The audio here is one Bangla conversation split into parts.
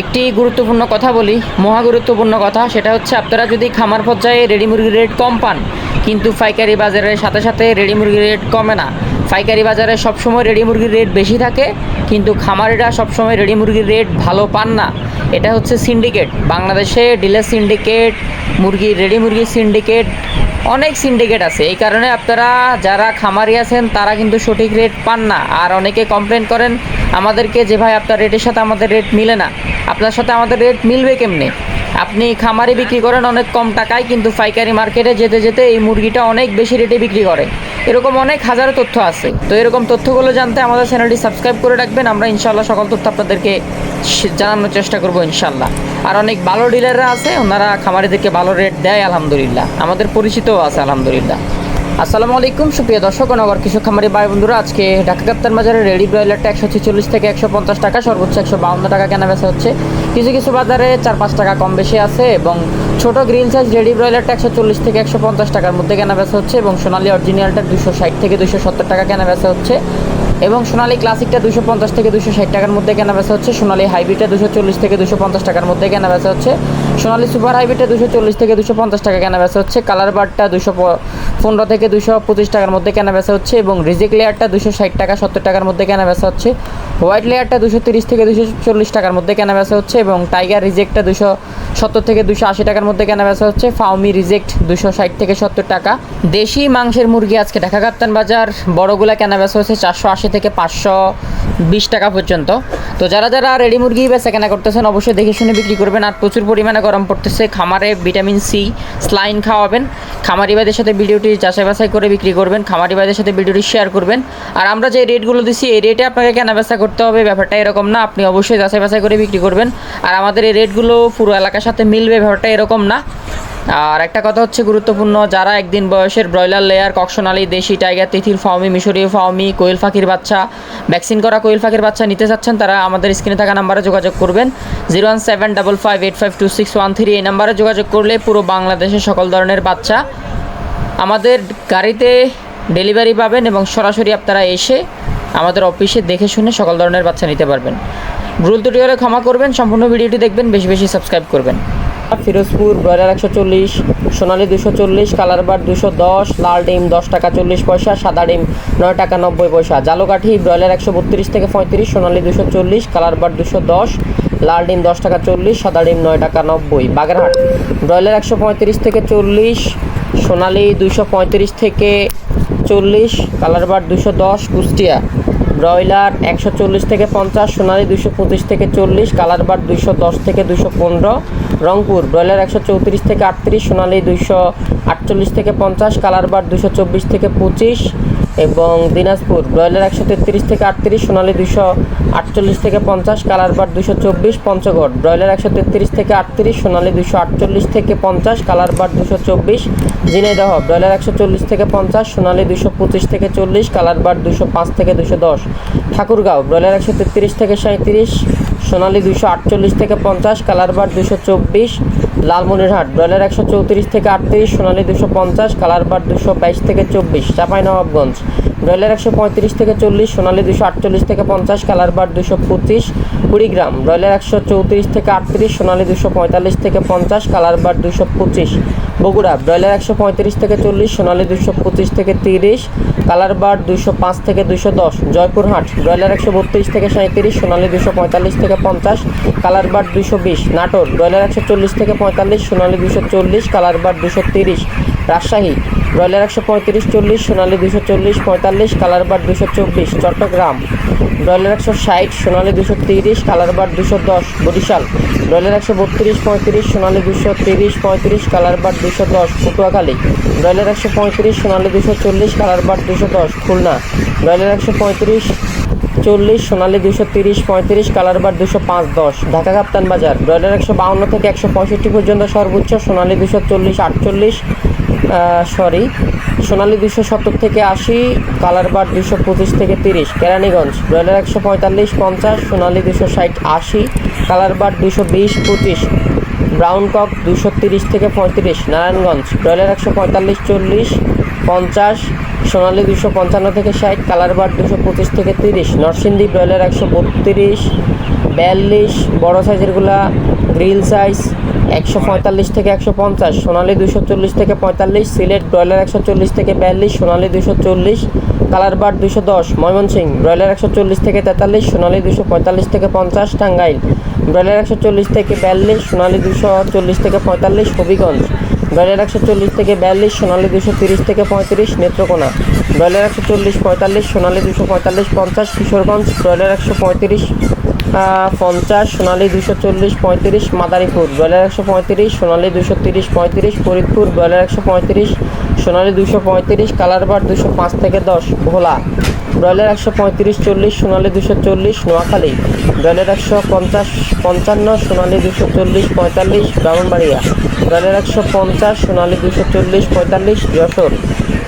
একটি গুরুত্বপূর্ণ কথা বলি, মহা গুরুত্বপূর্ণ কথা, সেটা হচ্ছে আপনারা যদি খামার পর্যায়ে রেডি মুরগির রেট কম পান, কিন্তু পাইকারি বাজারের সাথে সাথে রেডি মুরগির রেট কমে না। পাইকারি বাজারে সবসময় রেডি মুরগির রেট বেশি থাকে, কিন্তু খামারিরা সবসময় রেডি মুরগির রেট ভালো পান না। এটা হচ্ছে সিন্ডিকেট বাংলাদেশে ডিলার সিন্ডিকেট মুরগি রেডি মুরগির সিন্ডিকেট অনেক সিন্ডিকেট আছে। এই কারণে আপনারা যারা খামারি আছেন, তারা কিন্তু সঠিক রেট পান না। আর অনেকে কমপ্লেন করেন, আমাদেরকে যে ভাই, আপনার রেটের সাথে আমাদের রেট মিলে না। আপনার সাথে আমাদের রেট মিলবে কেমনে? আপনি খামারে বিক্রি করেন, অনেক কম টাকায় কিন্তু পাইকারি মার্কেটে যেতে যেতে এই মুরগিটা অনেক বেশি রেটে বিক্রি করে এরকম অনেক হাজারো তথ্য আছে। তো এরকম তথ্যগুলো জানতে আমাদের চ্যানেলটি সাবস্ক্রাইব করে রাখবেন। আমরা ইনশাল্লাহ সকল তথ্য আপনাদেরকে জানানোর চেষ্টা করব ইনশাল্লাহ আর অনেক ভালো ডিলাররা আছে, ওনারা খামারিদেরকে ভালো রেট দেয়, আলহামদুলিল্লাহ। আমাদের পরিচিতও আছে, আলহামদুলিল্লাহ। আসসালামু আলাইকুম, সুপ্রিয় দর্শক নগর কৃষক খামারি ভাই বন্ধুরা, আজকে ঢাকা কাপ্তান বাজারে রেডি ব্রয়লারটা একশো ছেচল্লিশ থেকে একশো পঞ্চাশ টাকা, সর্বোচ্চ একশো বাউন্ন টাকা কেনা বেচা হচ্ছে। কিছু কিছু বাজারে চার পাঁচ টাকা কম বেশি আছে এবং ছোট গ্রিন সাইজ রেডি ব্রয়লারটা একশো চল্লিশ থেকে একশো পঞ্চাশ টাকার মধ্যে কেনা বেচা হচ্ছে এবং সোনালী অরিজিনালটা দুশো ষাট থেকে দুশো সত্তর টাকা কেনা বেচা হচ্ছে এবং সোনালী ক্লাসিকটা দুশো পঞ্চাশ থেকে দুশো ষাট টাকার মধ্যে কেনা বেচা হচ্ছে, সোনালী হাইব্রিডটা দুশো চল্লিশ থেকে দুশো পঞ্চাশ টাকার মধ্যে কেনা বেচা হচ্ছে। সোনালী সুপার হাইব্রিডটা দুশো চল্লিশ থেকে দুশো পঞ্চাশ টাকা কেনা বেচা হচ্ছে। কালার বারটা দুশো পনেরো থেকে দুশো পঁচিশ টাকার মধ্যে কেনা বেচা হচ্ছে এবং রিজেক লেয়ারটা দুশো ষাট টাকা, সত্তর টাকার মধ্যে কেনা বেচা হচ্ছে। হোয়াইট লেয়ারটা দুশো তিরিশ থেকে দুশো চল্লিশ টাকার মধ্যে কেনা বেচা হচ্ছে এবং টাইগার রিজেক্টটা দুশো সত্তর থেকে দুশো আশি টাকার মধ্যে কেনা বেচা হচ্ছে। ফাউমি রিজেক্ট দুশো ষাট থেকে সত্তর টাকা। দেশি মাংসের মুরগি আজকে ঢাকা কাপ্তান বাজার। বড়গুলা কেনা বেচা হচ্ছে চারশো আশি থেকে পাঁচশো বিশ টাকা পর্যন্ত। তো যারা যারা রেডি মুরগি বেচা কেনা করতেছেন, অবশ্যই দেখে শুনে বিক্রি করবেন। আর প্রচুর পরিমাণে গরম পড়তেছে, খামারে ভিটামিন সি, স্লাইন খাওয়াবেন খামারি ভাইদের সাথে ভিডিওটি যাচাই বাছাই করে বিক্রি করবেন খামারি ভাইদের সাথে ভিডিওটি শেয়ার করবেন। আর আমরা যে রেটগুলো দিচ্ছি এই রেটে আপনাকে কেনা বেচা করতে হবে, ব্যাপারটা এরকম না, আপনি অবশ্যই যাচাই বাছাই করে বিক্রি করবেন। আর আমাদের এই রেটগুলো পুরো এলাকার সাথে মিলবে, ব্যাপারটা এরকম না। আর একটা কথা হচ্ছে গুরুত্বপূর্ণ, যারা একদিন বয়সের ব্রয়লার লেয়ার, কক্সনালি, দেশি টাইগার তিথির ফাউমি মিশরীয় ফাউমি কোয়েল পাখির বাচ্চা, ভ্যাকসিন করা কোয়েল পাখির বাচ্চা নিতে চাচ্ছেন, তারা আমাদের স্ক্রিনে থাকা নাম্বারে যোগাযোগ করবেন। Zero one seven double five eight five two six one three এই নাম্বারে যোগাযোগ করলে পুরো বাংলাদেশের সকল ধরনের বাচ্চা আমাদের গাড়িতে ডেলিভারি পাবেন এবং সরাসরি আপনারা এসে আমাদের অফিসে দেখে শুনে সকল ধরনের বাচ্চা নিতে পারবেন। ভুল ত্রুটি হলে ক্ষমা করবেন, সম্পূর্ণ ভিডিওটি দেখবেন, বেশি বেশি সাবস্ক্রাইব করবেন। ফিরোজপুর, ব্রয়লার একশো চল্লিশ, সোনালি দুশো চল্লিশ কালার বার দুশো দশ, লাল ডিম দশ টাকা চল্লিশ পয়সা, সাদা ডিম নয় টাকা নব্বই পয়সা। জালোকাঠি, ব্রয়লার একশো বত্রিশ থেকে পঁয়ত্রিশ, সোনালি দুশো চল্লিশ কালার বার দুশো দশ, লাল ডিম দশ টাকা চল্লিশ, সাদা ডিম নয় টাকা নব্বই। বাগেরহাট, ব্রয়লার একশো পঁয়ত্রিশ থেকে চল্লিশ, সোনালি দুশো পঁয়ত্রিশ থেকে চল্লিশ কালার বার দুশো দশ, কুষ্টিয়া। ব্রয়লার একশো চল্লিশ থেকে পঞ্চাশ, সোনালি দুশো পঁচিশ থেকে চল্লিশ কালার বার দুশো দশ থেকে দুশো পনেরো রংপুর, ব্রয়লার একশো চৌত্রিশ থেকে আটত্রিশ, সোনালি দুশো আটচল্লিশ থেকে পঞ্চাশ কালার বার দুশো চব্বিশ থেকে পঁচিশ এবং দিনাজপুর, ব্রয়লার একশো তেত্রিশ থেকে আটত্রিশ, সোনালি দুশো আটচল্লিশ থেকে পঞ্চাশ কালার বার দুশো চব্বিশ, পঞ্চগড়, ব্রয়লার একশো তেত্রিশ থেকে আটত্রিশ, সোনালি দুশো আটচল্লিশ থেকে পঞ্চাশ কালার বার দুশো চব্বিশ ঝিনাইদহ, ব্রয়লার একশো চল্লিশ থেকে পঞ্চাশ, সোনালি দুশো পঁচিশ থেকে চল্লিশ কালার বার দুশো পাঁচ থেকে দুশো দশ। ঠাকুরগাঁও, ব্রয়লার একশো তেত্রিশ থেকে সাঁত্রিশ সোনালি দুশো আটচল্লিশ থেকে পঞ্চাশ কালার বার দুশো চব্বিশ, লালমনিরহাট ব্রয়লার একশো চৌত্রিশ থেকে আটত্রিশ, সোনালি দুশো পঞ্চাশ কালার বার দুশো বাইশ থেকে চব্বিশ, চাঁপাইনবাবগঞ্জ ব্রয়লার একশো পঁয়ত্রিশ থেকে চল্লিশ, সোনালি দুশো আটচল্লিশ থেকে পঞ্চাশ কালার বার দুশো পঁচিশ, কুড়িগ্রাম ব্রয়লার একশো চৌত্রিশ থেকে আটত্রিশ, সোনালি দুশো পঁয়তাল্লিশ থেকে পঞ্চাশ কালার বার দুশো পঁচিশ। বগুড়া, ব্রয়লার একশো পঁয়ত্রিশ থেকে চল্লিশ, সোনালি দুশো পঁচিশ থেকে তিরিশ কালার বার্ড দুশো পাঁচ থেকে দুশো দশ, জয়পুরহাট, ব্রয়লার একশো বত্রিশ থেকে সাঁত্রিশ সোনালি দুশো পঁয়তাল্লিশ থেকে পঞ্চাশ কালার বার্ড দুশো বিশ, নাটোর, ব্রয়লার একশো চল্লিশ থেকে পঁয়তাল্লিশ, সোনালি দুশো চল্লিশ কালার বার্ড দুশো তিরিশ, রাজশাহী ব্রয়লার একশো পঁয়ত্রিশ, চল্লিশ, সোনালি দুশো চল্লিশ, পঁয়তাল্লিশ কালার বার দুশো চব্বিশ, চট্টগ্রাম। ব্রয়লার একশো ষাট, সোনালি দুশো তিরিশ কালার বার দুশো দশ, বরিশাল। ব্রয়লার একশো বত্রিশ, পঁয়ত্রিশ, সোনালি দুশো তিরিশ, পঁয়ত্রিশ কালার বার দুশো দশ, পটুয়াখালী। ব্রয়লার একশো পঁয়ত্রিশ, সোনালি দুশো চল্লিশ কালার বার দুশো দশ, খুলনা। ব্রয়লার একশো পঁয়ত্রিশ, চল্লিশ, সোনালি দুশো তিরিশ, পঁয়ত্রিশ কালার বার দুশো পাঁচ, দশ। ঢাকা কাপ্তান বাজার। ব্রয়লার একশো বাউন্ন থেকে একশো পঁয়ষট্টি পর্যন্ত সর্বোচ্চ, সোনালি দুশো চল্লিশ, আটচল্লিশ সরি সোনালি দুশো সত্তর থেকে আশি কালার বার দুশো পঁচিশ থেকে তিরিশ, কেরানীগঞ্জ, ব্রয়লার একশো পঁয়তাল্লিশ, পঞ্চাশ, সোনালি দুশো ষাট, আশি কালার বার দুশো বিশ, পঁচিশ ব্রাউন কক দুশো তিরিশ থেকে পঁয়ত্রিশ, নারায়ণগঞ্জ, ব্রয়লার একশো পঁয়তাল্লিশ, চল্লিশ, পঞ্চাশ, সোনালী দুশো পঞ্চান্ন থেকে ষাট কালার বার দুশো পঁচিশ থেকে তিরিশ, নরসিংদী ব্রয়লার একশো বত্রিশ, বিয়াল্লিশ, বড়ো সাইজেরগুলা গ্রিল সাইজ একশো পঁয়তাল্লিশ থেকে একশো পঞ্চাশ, সোনালী দুশো চল্লিশ থেকে পঁয়তাল্লিশ, সিলেট ব্রয়লার একশো চল্লিশ থেকে বিয়াল্লিশ, সোনালী দুশো চল্লিশ, কালার বার দুশো দশ, ময়মনসিংহ ব্রয়লার একশো চল্লিশ থেকে তেতাল্লিশ, সোনালী দুশো পঁয়তাল্লিশ থেকে পঞ্চাশ, টাঙ্গাইল ব্রয়লার একশো চল্লিশ থেকে বিয়াল্লিশ, সোনালী দুশো চল্লিশ থেকে পঁয়তাল্লিশ, হবিগঞ্জ ব্রয়লার একশো চল্লিশ থেকে বিয়াল্লিশ, সোনালী দুশো তিরিশ থেকে পঁয়ত্রিশ, নেত্রকোনা ব্রয়লার একশো চল্লিশ, পঁয়তাল্লিশ, সোনালী দুশো পঁয়তাল্লিশ, পঞ্চাশ, কিশোরগঞ্জ ব্রয়লার একশো পঁয়ত্রিশ পঞ্চাশ, সোনালী দুশো চল্লিশ, পঁয়ত্রিশ, মাদারীপুর। ব্রয়লার একশো পঁয়ত্রিশ, সোনালী দুশো তিরিশ, পঁয়ত্রিশ, ফরিদপুর। ব্রয়লার একশো পঁয়ত্রিশ, সোনালী দুশো পঁয়ত্রিশ কালারবার দুশো পাঁচ থেকে দশ, ভোলা। ব্রয়লার একশো পঁয়ত্রিশ, চল্লিশ, সোনালী দুশো চল্লিশ, নোয়াখালী। ব্রয়লার একশো পঞ্চাশ, পঞ্চান্ন, সোনালী দুশো চল্লিশ, পঁয়তাল্লিশ, ব্রাহ্মণবাড়িয়া। ব্রয়লার একশো পঞ্চাশ, সোনালী দুশো চল্লিশ, পঁয়তাল্লিশ, যশোর।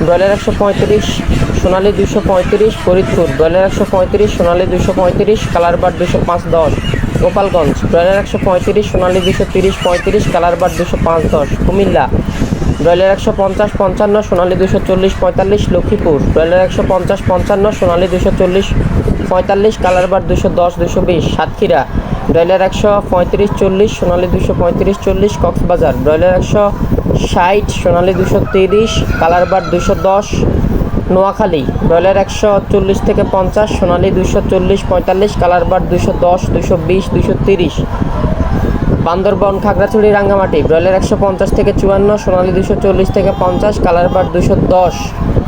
ব্রয়লার একশো পঁয়ত্রিশ, সোনালী দুশো পঁয়ত্রিশ, ফরিদপুর। ব্রয়লার একশো পঁয়ত্রিশ, সোনালী দুশো পঁয়ত্রিশ কালারবার দুশো পাঁচ দশ। গোপালগঞ্জ। ব্রয়লার একশো পঁয়ত্রিশ, সোনালী দুশো তিরিশ, পঁয়ত্রিশ কালারবার দুশো পাঁচ দশ। কুমিল্লা। ব্রয়লার একশো পঞ্চাশ, পঞ্চান্ন, সোনালী দুশো চল্লিশ, পঁয়তাল্লিশ, লক্ষ্মীপুর। ব্রয়লার একশো পঞ্চাশ, পঞ্চান্ন, সোনালী দুশো চল্লিশ, পঁয়তাল্লিশ কালারবার দুশো দশ দুশো বিশ। সাতক্ষীরা। ব্রয়লার একশো পঁয়ত্রিশ, চল্লিশ, সোনালী দুশো পঁয়ত্রিশ, চল্লিশ, কক্সবাজার। ব্রয়লার একশো ষাট, সোনালী দুশো তিরিশ কালারবার দুশো দশ, নোয়াখালী ব্রয়লার একশো চল্লিশ থেকে পঞ্চাশ, সোনালী দুশো চল্লিশ, পঁয়তাল্লিশ কালারবার দুশো দশ, দুশো বিশ, দুশো তিরিশ। বান্দরবন, খাগড়াছড়ি, রাঙ্গামাটি ব্রয়লার একশো পঞ্চাশ থেকে চুয়ান্ন, সোনালী দুশো চল্লিশ থেকে পঞ্চাশ, কালার বার দুশো দশ।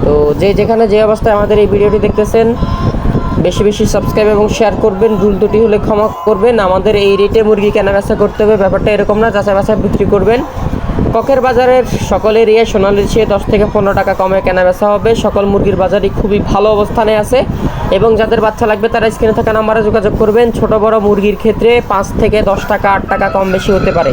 তো যে যেখানে যে অবস্থায় আমাদের এই ভিডিওটি দেখতেছেন, বেশি বেশি সাবস্ক্রাইব এবং শেয়ার করবেন, ভুল দুটি হলে ক্ষমা করবেন। আমাদের এই রেটে মুরগি কেনা বেচা করতে হবে, ব্যাপারটা এরকম না, যাচাই বাছাই বিক্রি করবেন। ককের বাজারের সকল এরিয়ায় সোনালির চেয়ে দশ থেকে পনেরো টাকা কমে কেনা বেচা হবে। সকল মুরগির বাজারই খুবই ভালো অবস্থানে আছে এবং যাদের বাচ্চা লাগবে তারা স্ক্রিনে থাকা নাম্বারে যোগাযোগ করবেন। ছোট বড় মুরগির ক্ষেত্রে পাঁচ থেকে দশ টাকা, আট টাকা কম বেশি হতে পারে।